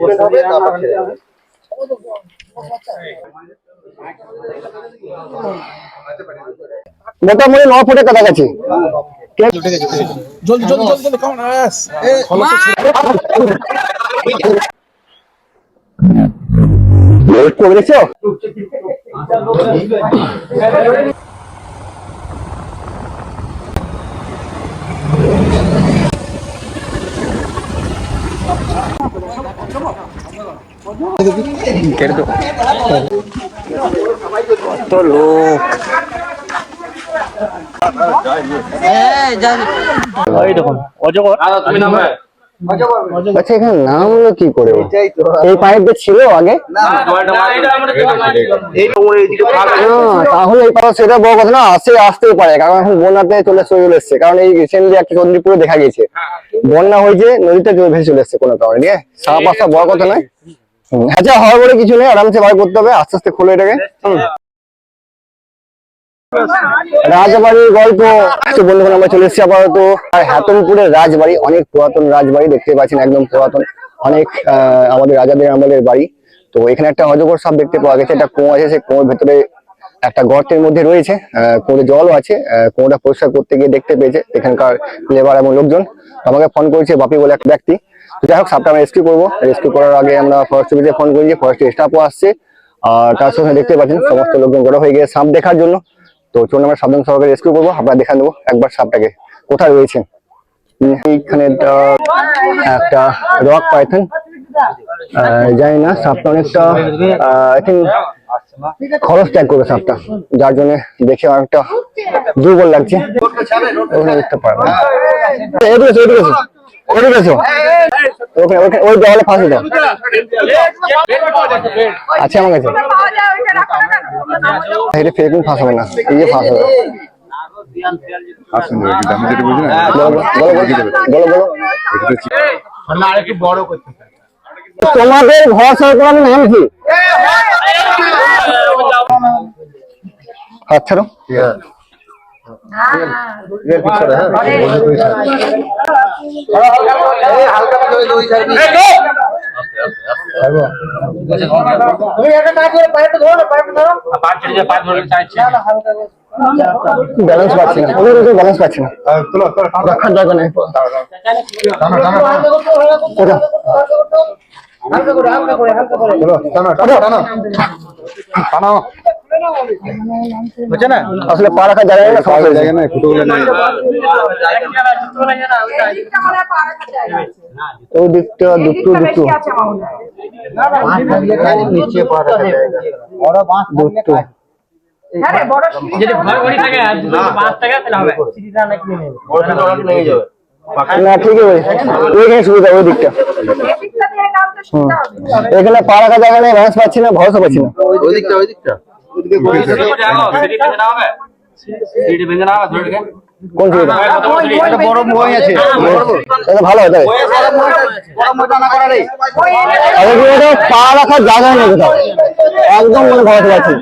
Treatment হবে তারপর দেবে। মোটামুটি ন ফুটের কাছাকাছি। জলদি জলদি জলদি জলদি কাম আস। করে দেখছ তো লোক। এই দেখুন অজগর। আচ্ছা এখানে নাম হলো কি করে এই পাইপটা ছিল আগে? তাহলে এই পাশে সেটা বড় কথা না আসতে আসতেই পারে। কারণ এখন বন্যাতে চলে চলে এসছে। কারণ এই রিসেন্টলি একটা চন্দ্রপুরে দেখা গেছে বন্যা হয়েছে নদীতে জল ভেসে চলে এসছে কোনো কারণে সারা পাশটা বড় কথা নয়। আচ্ছা হওয়ার বলে কিছু নেই, আরামসে বার করতে হবে, আস্তে আস্তে খোলো এটাকে। রাজবাড়ির গল্প। তো বন্ধুগণ, আমরা চলে এসেছি আপাতত আর হাতনপুরের রাজবাড়ি, অনেক পুরাতন রাজবাড়ি, দেখতে পাচ্ছেন একদম পুরাতন, অনেক আমাদের রাজাদের আমাদের বাড়ি। তো এখানে একটা অজগর সাপ দেখতে পাওয়া গেছে, একটা কুয়ো আছে, সেই কুয়োর ভেতরে একটা গর্তের মধ্যে রয়েছে কুয়োতে জলও আছে কুয়োটা পরিষ্কার করতে গিয়ে দেখতে পেয়েছে, এখানকার লেবার এবং লোকজন। আমাকে ফোন করেছে বাপি বলে এক ব্যক্তি। যাই হোক সাপটা আমরা রেস্কিউ করব। রেস্কিউ করার আগে আমরা ফরেস্ট অফিসে ফোন করেছি ফরেস্ট স্টাফও আসছে। আর তার সঙ্গে দেখতে পাচ্ছেন সমস্ত লোকজন জড়ো হয়ে গিয়ে সাপ দেখার জন্য। তো চলুন আমরা সাবধান সহকারে রেস্কিউ করব আপনারা দেখা দেবো একবার সাপটাকে। কোথায় রয়েছেন? এইখানে একটা রক পাইথন জানি না সাপটা অনেকটা আই থিঙ্ক খরচ ত্যাগ করবে সাপটা। যার জন্য দেখে অনেকটা দুর্বল লাগছে। দেখতে পারবে এদিকে এদিকে এদিকে এসো। ওখানে ওখানে ওই দেওয়ালে ফাঁসে দাও আছে আমার কাছে। এটা ফেরকুন ফাঁস হবে না এই যে ফাঁস হবে আসুন কিন্তু আমি যেটা বুঝি না বলো বলো বলো বলো বলো তোমাদের ঘর সরকার নাম কি? হাত ছাড়ো। ব্যালেন্স পাচ্ছি না। ওদের ওদের ব্যালেন্স পাচ্ছি না তোলো তোলো নেই না আসলে পা রাখার জায়গা না সমস্যা। জায়গা নাই ফুটোগুলো নাই। ওই দিকটা দুটো দুটো। দুটো। যদি ঘর ঘড়ি থাকে আর পাঁচ টাকা তাহলে হবে। না ঠিকই বলেছি ওইখানে সুবিধা ওই দিকটা হুম। এখানে পা রাখা জায়গা নেই ব্যালেন্স পাচ্ছি না ভরসা পাচ্ছি না। ওই দিকটা ওই দিকটা কোন সুবিধা একটা বড় মই আছে এটা ভালো হয় তাই বড় মোটা না করা রে তাহলে কি ওটা পা রাখার জায়গা নেই কোথাও একদম মনে হ্যাঁ, অসুবিধা নেই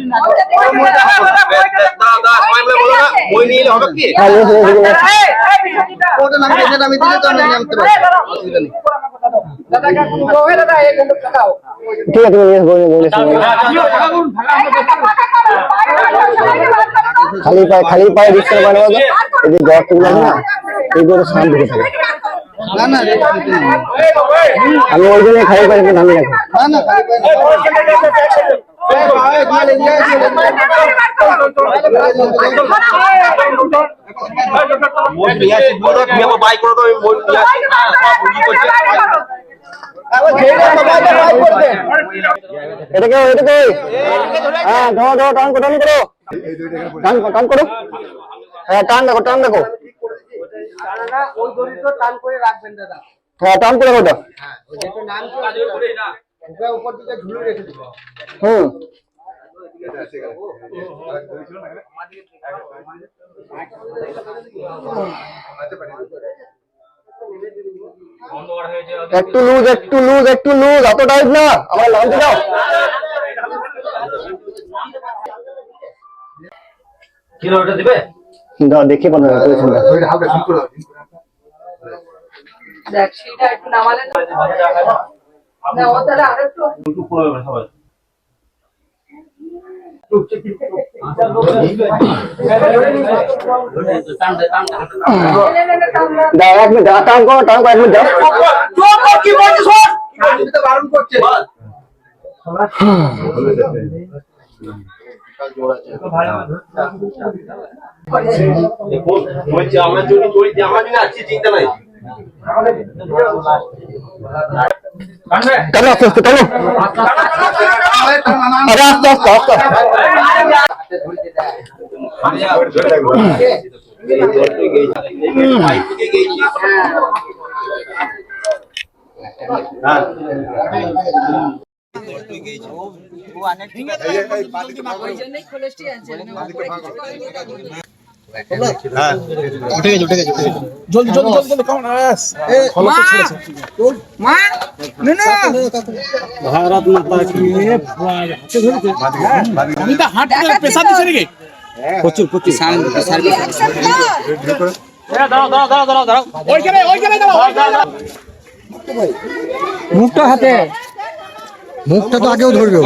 ঠিক আছে খালি পায়ে খালি পায়ে রিক্সা বানাবো তো এই যে গর্তগুলো না এইগুলো সাম ঢুকে থাকে। না না আমি ওই জন্য খালি পায়ে নামিয়ে রাখি। বাবা, বাবা। এটাকে এটাকে হ্যাঁ ধরো ধরো টান করো করো টান করো। হ্যাঁ টান দেখো টান দেখো। হ্যাঁ টান করে ওটা হুম। একটু লুজ একটু লুজ একটু লুজ অত টাইট না। আমার নামতে দাও। কিলো ওটা দিবে? দাও দেখি বন্ধ করেছেন ওইটা হালকা সিম্পল দেখ সেটা একটু নামালে না ও তাহলে আরেকটু একটু পুরো হবে সবাই নে, নে, নে, টান, টান। দাও এক মিনিট দাও টান করো টান করো এক মিনিট দাও কি বলছিস শোন আমি তো বারণ করছে বলছি আমার জন্য চলছে আমার জন্য আছে চিন্তা নাই টানো আস্তে আস্তে টানো আরে আস্তে আস্তে আস্তে দাঁড়াও দাঁড়াও দাঁড়াও দাঁড়াও দাঁড়াও ওইখানে ওইখানে দাঁড়াও মুখটা হাতে মুখটা তো আগেও ধরবে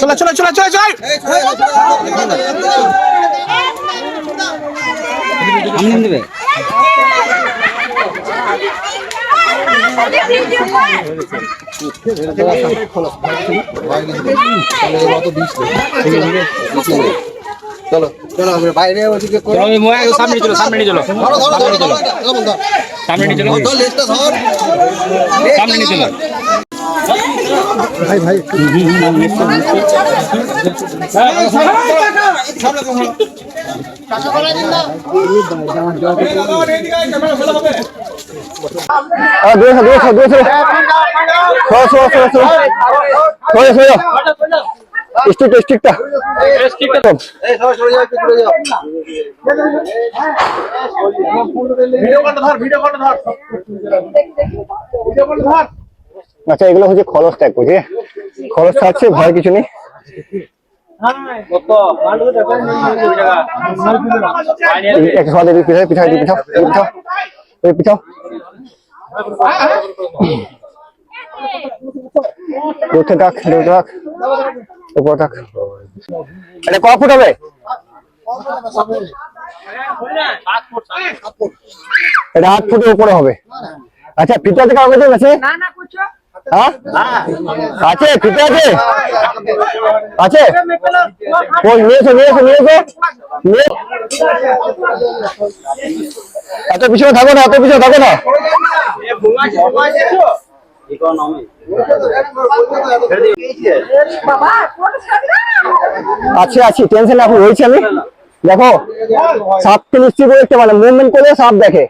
চলো চলো চলো চলো চলো চলো ওই মোয়া সামনে চলো চলো সামনে চলো নিয়ে চলো দূরে যাও ভিডিও করতে ধর ভিডিও করতে ধর। ভিডিও করতে ধর। আচ্ছা এগুলো হচ্ছে খরচ ত্যাগ করছে খরচ থাকছে ভয় কিছু নেই। দেখবি পিছাও পিছাও পিছাও এটা ক ফুট হবে? এটা ফুটের উপরে হবে। আচ্ছা হ্যাঁ? আছে আছে? আছে? এত পিছনে থাকো না, এত পিছনে থাকো না। আছে, আছি টেনশন এখন রয়েছে আমি। দেখো সাপকে নিশ্চয়ই দেখতে পারে মুভমেন্ট করলে সাপ দেখে।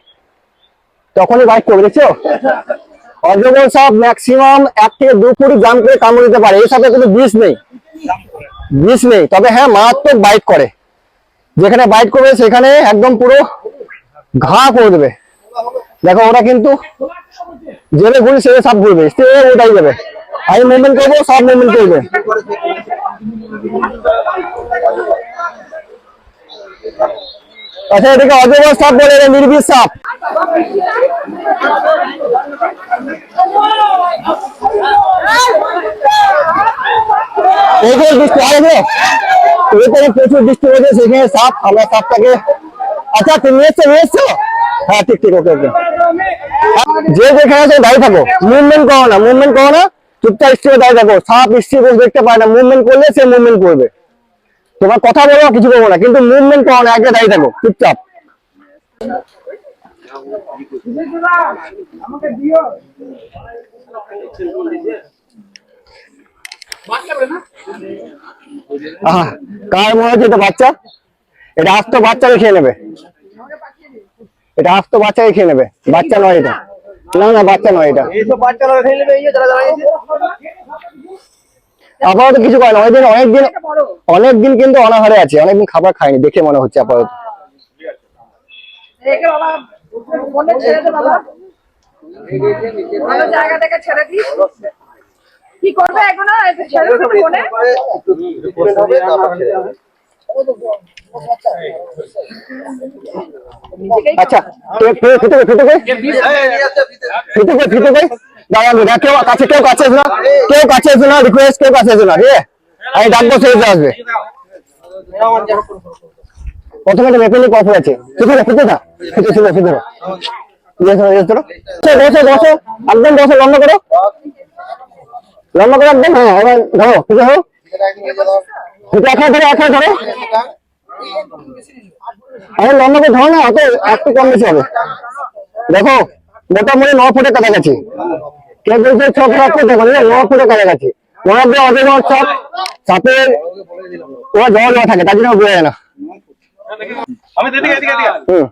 তখনই বাইক করবে, দেখছ? অজগর সাপ ম্যাক্সিমাম এক থেকে দু ফুট জাম করে কামড় দিতে পারে। এই সাপে কিন্তু বিষ নেই। বিষ নেই। তবে হ্যাঁ মারাত্মক বাইট করে। যেখানে বাইট করবে, সেখানে একদম পুরো ঘা করে দেবে। দেখো, ওরা কিন্তু জেলে ঘুরে সে সাপ ঘুরবে। সে ওটাই যাবে আমি মুভমেন্ট করব সব মুভমেন্ট করবে আচ্ছা এটাকে অজগর সাপ বলে এটা নির্বিষ সাপ এইখানে বৃষ্টি আসবে এখানে প্রচুর বৃষ্টি হয়েছে সেখানে সাপ আমরা সাপটাকে আচ্ছা তুমি এসছো নিয়ে এসছো হ্যাঁ ঠিক ঠিক ওকে ওকে যে যেখানে আছে দাঁড়িয়ে থাকো মুভমেন্ট করো না মুভমেন্ট করো না চুপচাপ স্টিপে দাঁড়িয়ে থাকো। সাপ স্টিপে দেখতে পায় না মুভমেন্ট করলে সে মুভমেন্ট করবে। তোমার কথা বলো কিছু করব না, কিন্তু মুভমেন্ট করো না একটা দাঁড়িয়ে থাকো, চুপচাপ। কার মনে হচ্ছে এটা বাচ্চা? এটা আস্ত বাচ্চাকে খেয়ে নেবে। এটা আস্ত বাচ্চাকে খেয়ে নেবে। বাচ্চা নয় এটা। না না বাচ্চা নয় এটা। আপাতত কিছু করে না অনেকদিন অনেকদিন অনেকদিন কিন্তু অনাহারে আছে অনেকদিন খাবার খায়নি দেখে মনে হচ্ছে আপাতত। রেখে বাবা ফোনে ছেড়ে দে বাবা। ভালো জায়গা থেকে ছেড়ে দিস। কি করবে এখন? ছেড়ে দে ফোনে। আচ্ছা কে- কে- ফিতে কই, কই? দাঁড়ান, দাঁড়ান, কেউ কাছে কেউ কাছে এসো না। কেউ কাছে এসো না রিকোয়েস্ট কেউ কাছে এসো না ঠিক আছে? আমি ডাকবো সে আসবে। প্রথমে একটা মেপে নিয়ে আছে ফিতে না ফিতে না ফিতে ছিল ফিতে না করো, হ্যাঁ আরে লম্বা করে না কম দেখো মোটামুটি ন ফুটের কাছাকাছি। কে বলছে ছ ফুট দেখো ন ফুটের কাছাকাছি। হবে অত বড় সব সাপের ওরা জল দেওয়া থাকে তার জন্য বোঝা যায় না। আমি এদিকে এদিকে এদিকে হুম।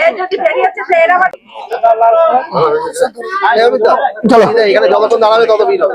এ যদি বেরিয়েছে সে এরা আবার চলো। এখানে যতক্ষণ দাঁড়াবে তত ভিড় হবে।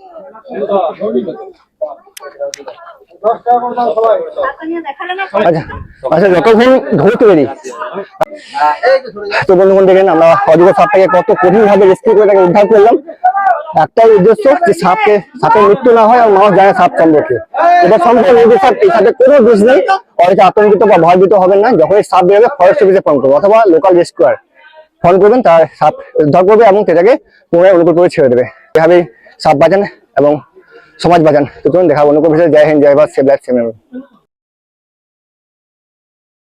আচ্ছা আচ্ছা যতক্ষণ ধরতে পারি তো বন্ধুগণ দেখেন, আমরা অজগর সাপটাকে কত কঠিন ভাবে রেস্কিউ করে তাকে উদ্ধার করলাম। একটাই উদ্দেশ্য যে সাপকে সাপের মৃত্যু না হয় আর মানুষ জানে সাপ সম্পর্কে এটা সাপ, এই সাপের কোনো দোষ নেই। অনেকে আতঙ্কিত বা ভয়ভীত হবেন না, যখনই সাপ বেরোবে ফরেস্ট অফিসে ফোন করব, অথবা লোকাল রেস্কিউয়ার ফোন করবেন, তার সাপ উদ্ধার করবে এবং সেটাকে পুনরায় অনুকূল করে ছেড়ে দেবে। এভাবেই সাপ বাঁচান। এবং সমাজ বাঁচান তো চলুন দেখাবো। অনুকূল বিষয়ে জয় হিন্দ, জয় ভারত, সেভ লাইফ, সেভ